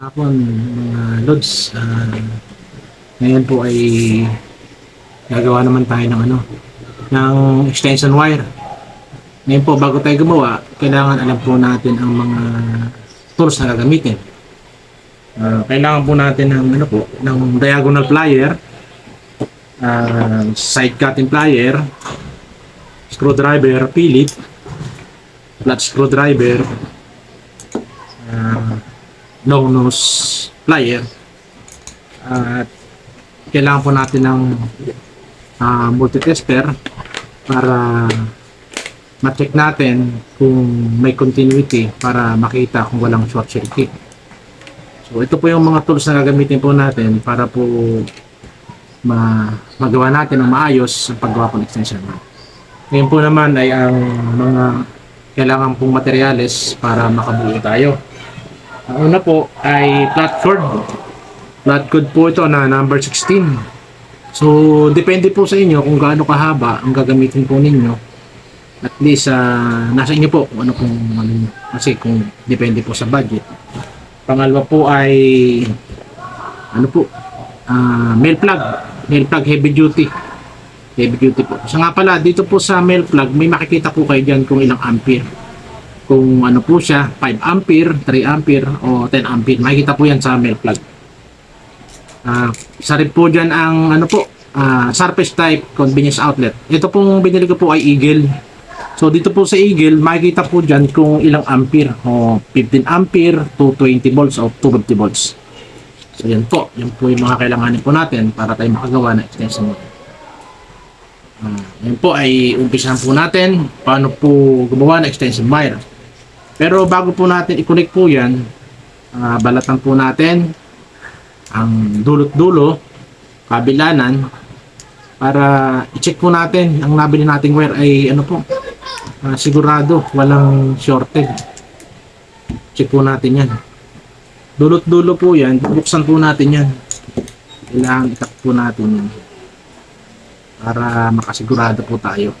Hapon, mga lods, ah, ngayon po ay gagawa naman tayo ng ano, ng extension wire. Ngayon po, bago tayo gumawa, kailangan alam po natin ang mga tools na gagamitin. Ah, kailangan po natin ng ano po, ng diagonal plier, ah, side cutting plier, screwdriver, Philip, flat screwdriver, ah, long nose plier at kailangan po natin ng ah, multitester para ma-check natin kung may continuity para makita kung walang short circuit. So ito po yung mga tools na gagamitin po natin para po ma magawa natin ng maayos ang paggawa po ng extension line. Ngayon po naman ay ang mga kailangan pong materyales para makabuo tayo. Ang una po ay flat cord. Flat cord po ito na number 16. So, depende po sa inyo kung gaano kahaba ang gagamitin po ninyo. At least, ah, nasa inyo po kung ano pong ano nyo. Kasi kung depende po sa budget. Pangalawa po ay ano po, ah, mail plug. Mail plug heavy duty. Heavy duty po. So nga pala, dito po sa mail plug, may makikita po kayo dyan kung ilang ampere kung ano po siya, 5 ampere, 3 ampere, o 10 ampere. Makikita po yan sa mail plug. Ah, isa rin po dyan ang ano po, ah, surface type convenience outlet. Ito pong binili ko po ay Eagle. So dito po sa Eagle, makikita po dyan kung ilang ampere, o 15 ampere, 220 volts, o 250 volts. So yan po, yan po yung mga kailanganin po natin para tayo makagawa ng extension wire. Ah, yan po ay umpisahan po natin paano po gumawa ng extension wire. Pero bago po natin i-connect po yan, ah, balatan po natin ang dulot-dulo, kabilanan, para i-check po natin ang nabili nating wire ay ano po, ah, sigurado walang shorted. Check po natin yan. Dulot-dulo po yan, bubuksan po natin yan. Kailangan itak po natin yan para makasigurado po tayo.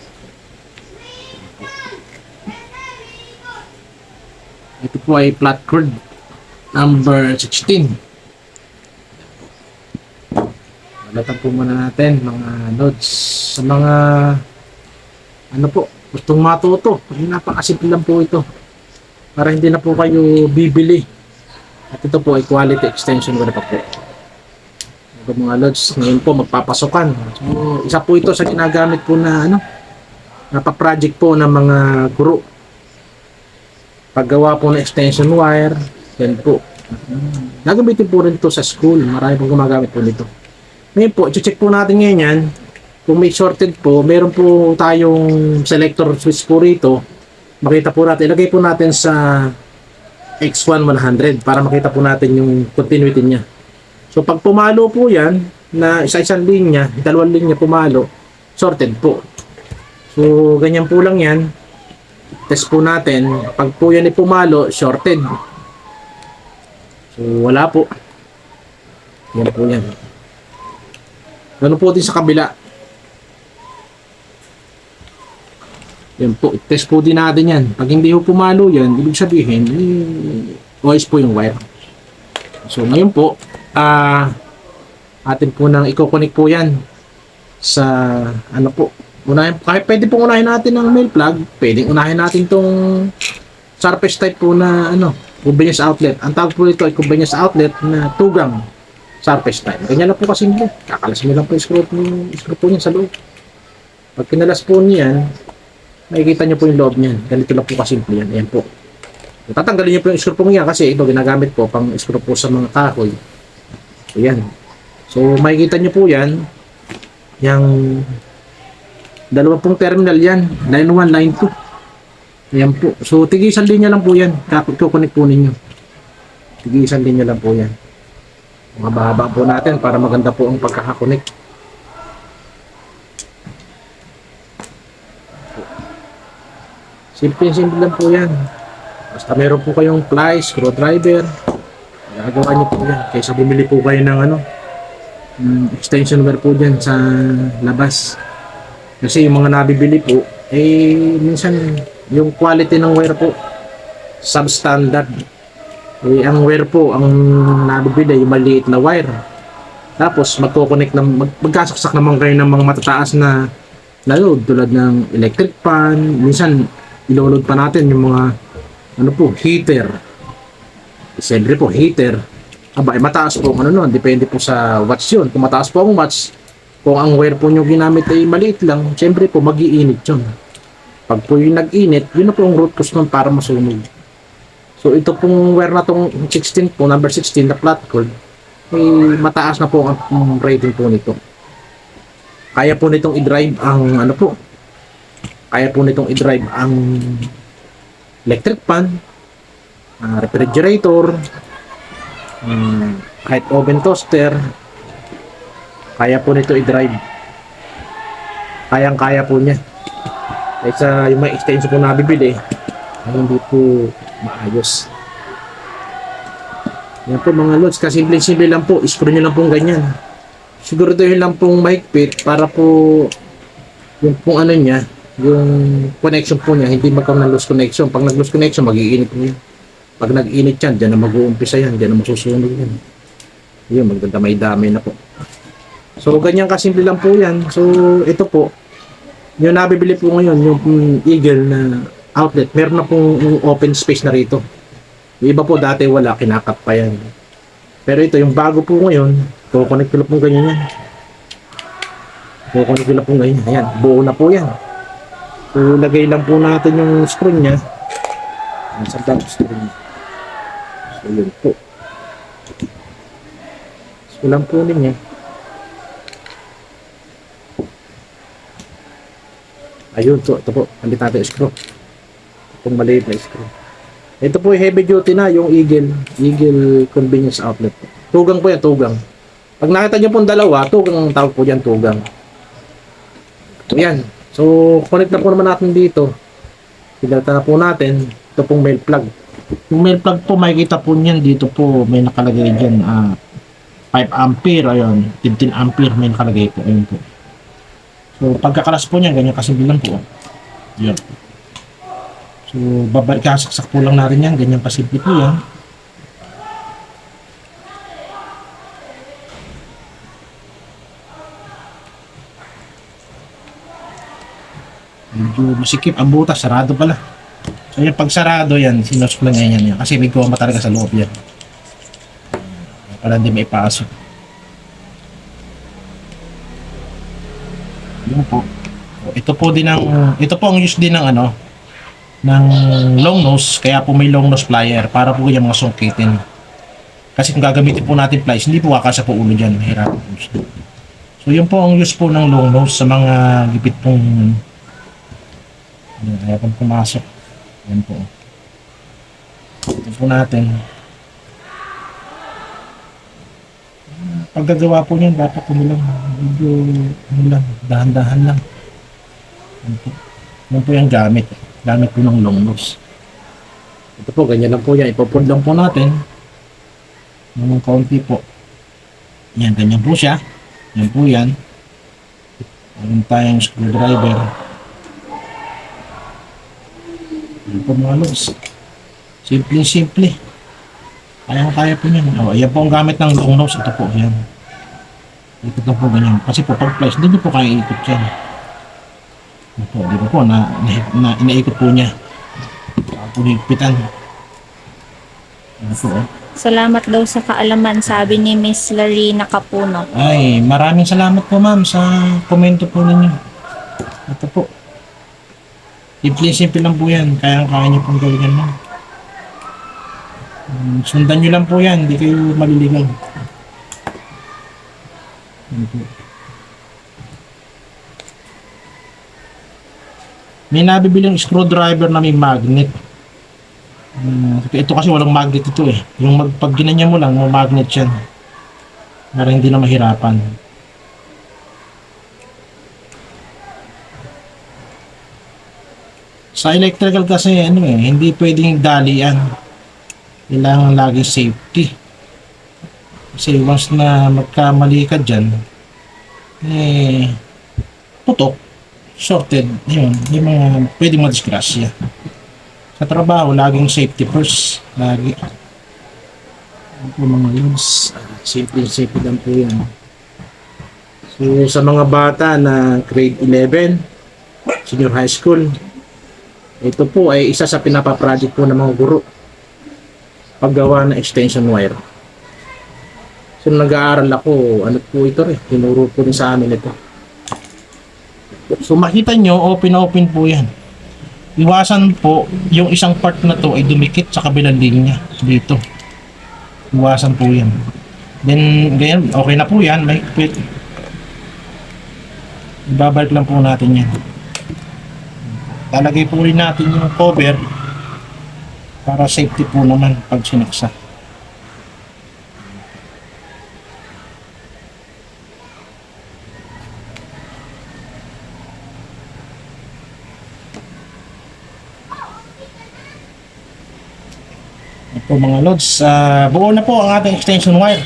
Ito po ay flat cord number 16. Balatan po muna natin mga nodes sa mga ano po, gustong matuto. Napakasimple lang po ito. Para hindi na po kayo bibili. At ito po ay quality extension ko na pa po. Ito mga lods, ngayon po magpapasokan. So, isa po ito sa ginagamit po na ano, napaproject po ng mga guro paggawa po ng extension wire, yan po. Gagamitin po rin ito sa school. Marami pong gumagamit po nito. Ngayon po, i-check po natin ngayon yan. Kung may shorted po, meron po tayong selector switch po rito. Makita po natin, ilagay po natin sa X1 100 para makita po natin yung continuity niya. So pag pumalo po yan, na isa-isang linya, dalawang linya pumalo, sorted po. So ganyan po lang yan test po natin. Pag po yan ay pumalo, shorted. So, wala po. Yan po yan. Ganun po din sa kabila. Yan po. Test po din natin yan. Pag hindi po pumalo yan, ibig sabihin, eh, OS po yung wire. So, ngayon po, ah, atin po nang i-connect po yan sa, ano po, unahin, kahit pwede pong unahin natin ng mail plug, pwedeng unahin natin tong surface type po na ano, convenience outlet. Ang tawag po ito ay convenience outlet na tugang surface type. Ganyan lang po kasimple. Kakalas mo lang po yung screw, yung screw po niyan sa loob. Pag kinalas po niyan, makikita niyo po yung loob niyan. Ganito lang po kasimple yan. Ayan po. Tatanggalin niyo po yung screw po niya kasi ito ginagamit po pang screw po sa mga kahoy. Ayan. So, makikita niyo po yan. Yung Dalawa pong terminal yan. Line 1, line 2. Ayan po. So, tigi isang linya lang po yan. Kukunik po ninyo. Tigi isang linya lang po yan. Mababa po natin para maganda po ang pagkakakunik. Simple simple lang po yan. Basta meron po kayong ply, screwdriver. Gagawa niyo po yan. Kaysa bumili po kayo ng ano, mm, extension wire po dyan sa labas. Kasi yung mga nabibili po, eh, minsan yung quality ng wire po, substandard. Eh, ang wire po, ang nabibili, yung maliit na wire. Tapos, magkoconnect ng, mag, magkasaksak naman kayo ng mga matataas na na load tulad ng electric fan. Minsan, iloload pa natin yung mga, ano po, heater. Siyempre po, heater. Aba, eh, mataas po ano nun. Depende po sa watts yun. Kung mataas po ang watts, kung ang wire po nyo ginamit ay maliit lang, siyempre po, mag-iinit yun. Pag po yung nag-init, yun na po ang root cause nun para masunog. So ito pong wire na tong 16 po, number 16 na flat cord, may mataas na po ang rating po nito. Kaya po nitong i-drive ang ano po, kaya po nitong i-drive ang electric fan, ah, refrigerator, um, kahit oven toaster, kaya po nito i-drive. Kayang-kaya po niya. Kaysa yung may extension po nabibili, ay hindi po maayos. Yan po mga lods, kasimple-simple lang po, screw nyo lang pong ganyan. Siguraduhin lang pong mahigpit para po yung pong ano niya, yung connection po niya, hindi magkaroon ng loose connection. Pag nag-loose connection, mag-iinit po yan. Pag nag-init yan, dyan na mag-uumpisa yan, dyan na masusunog yan. Yun, magdadamay-damay na po. So, ganyan kasimple lang po yan. So, ito po, yung nabibili po ngayon, yung Eagle na outlet, meron na pong open space na rito. Yung iba po dati wala, kinakat pa yan. Pero ito, yung bago po ngayon, kukonect ko po ganyan yan. Kukonect ko lang po ganyan. Ayan, buo na po yan. So, lagay lang po natin yung screw niya. Sa top screw niya. So, yun po. So, lang po niya. Ayun po, ito po. Nandito natin screw. Itong maliit na screw. Ito po heavy duty na, yung Eagle. Eagle Convenience Outlet. Tugang po yan, tugang. Pag nakita nyo pong dalawa, tugang ang tawag po dyan, tugang. So, yan. So, connect na po naman natin dito. Pinalta na po natin. Ito pong mail plug. Yung mail plug po, makikita po niyan dito po, may nakalagay dyan, ah, 5 ampere, ayun, 15 ampere may nakalagay po, ayun po. So, pagkakalas po niyan, ganyan kasimple lang po. Yun. So, babalik kasaksak po lang natin yan. Ganyan kasimple po yan. Medyo masikip. Ang butas, sarado pala. So, yung pag sarado yan, sinusok lang yan yan. Kasi may goma talaga sa loob yan. Para hindi may Yun po. Ito po din ang ito po ang use din ng ano ng long nose kaya po may long nose plier para po yung mga sungkitin. Kasi kung gagamitin po natin pliers, hindi po kakasa po ulo diyan, mahirap po. So yun po ang use po ng long nose sa mga gipit pong Yan, ayaw pong pumasok. Yan po. Ito po natin. Paggagawa po niyan, dapat po lang medyo ano lang, dahan-dahan lang. Yan po. Yan po yung gamit. Gamit po ng long nose. Ito po, ganyan lang po yan. Ipopod lang po natin. Ng kaunti po. Yan, ganyan po siya. Yan po yan. Meron tayong screwdriver. Yan po mga logs. Simple-simple. Kaya-kaya po yan. O, yan po ang gamit ng long nose. Ito po, yan. Ikot lang po ganyan. Kasi po pag flash, hindi po kaya ikot yan. Ito po, di ba po, na, na, na inaikot po niya. Saka po higpitan. Ano po, oh. Salamat daw sa kaalaman, sabi ni Miss Larina Capuno. Ay, maraming salamat po ma'am sa komento po ninyo. Ito po. Simple-simple lang po yan. Kaya kaya niyo pong gawin yan ma'am. Mm, Sundan niyo lang po yan. Hindi kayo maliligaw. May nabibilang screwdriver na may magnet. Hmm, ito kasi walang magnet ito eh. Yung mag, pag ginanya mo lang, may magnet yan. Para hindi na mahirapan. Sa electrical kasi ano eh, hindi pwedeng dalian. Kailangan lagi safety. Kasi once na magkamali ka dyan, eh, putok, shorted, yun, yung mga pwedeng madisgrasya. Sa trabaho, laging safety first. Lagi. Yan po mga lods. Simple simple lang po yan. So sa mga bata na grade 11, senior high school, ito po ay isa sa pinapaproject po ng mga guro. Paggawa ng extension wire. So nag-aaral ako, ano po ito rin, tinuro po rin sa amin ito. So makita nyo, open open po yan. Iwasan po, yung isang part na to ay dumikit sa kabilang linya dito. Iwasan po yan. Then, then okay na po yan, may quit. Ibabalik lang po natin yan. Lalagay po rin natin yung cover para safety po naman pag sinaksa. Po mga lods, ah, buo na po ang ating extension wire.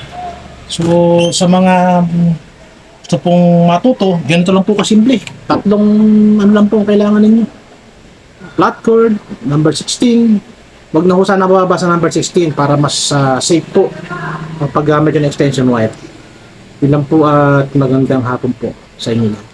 So sa mga mm, gusto pong matuto, ganito lang po kasimple. Tatlong ano lang po ang kailangan ninyo. Flat cord, number 16. Huwag na ko sana bababa number 16 para mas ah, safe po ang paggamit ng extension wire. Yun lang po at magandang hapon po sa inyo.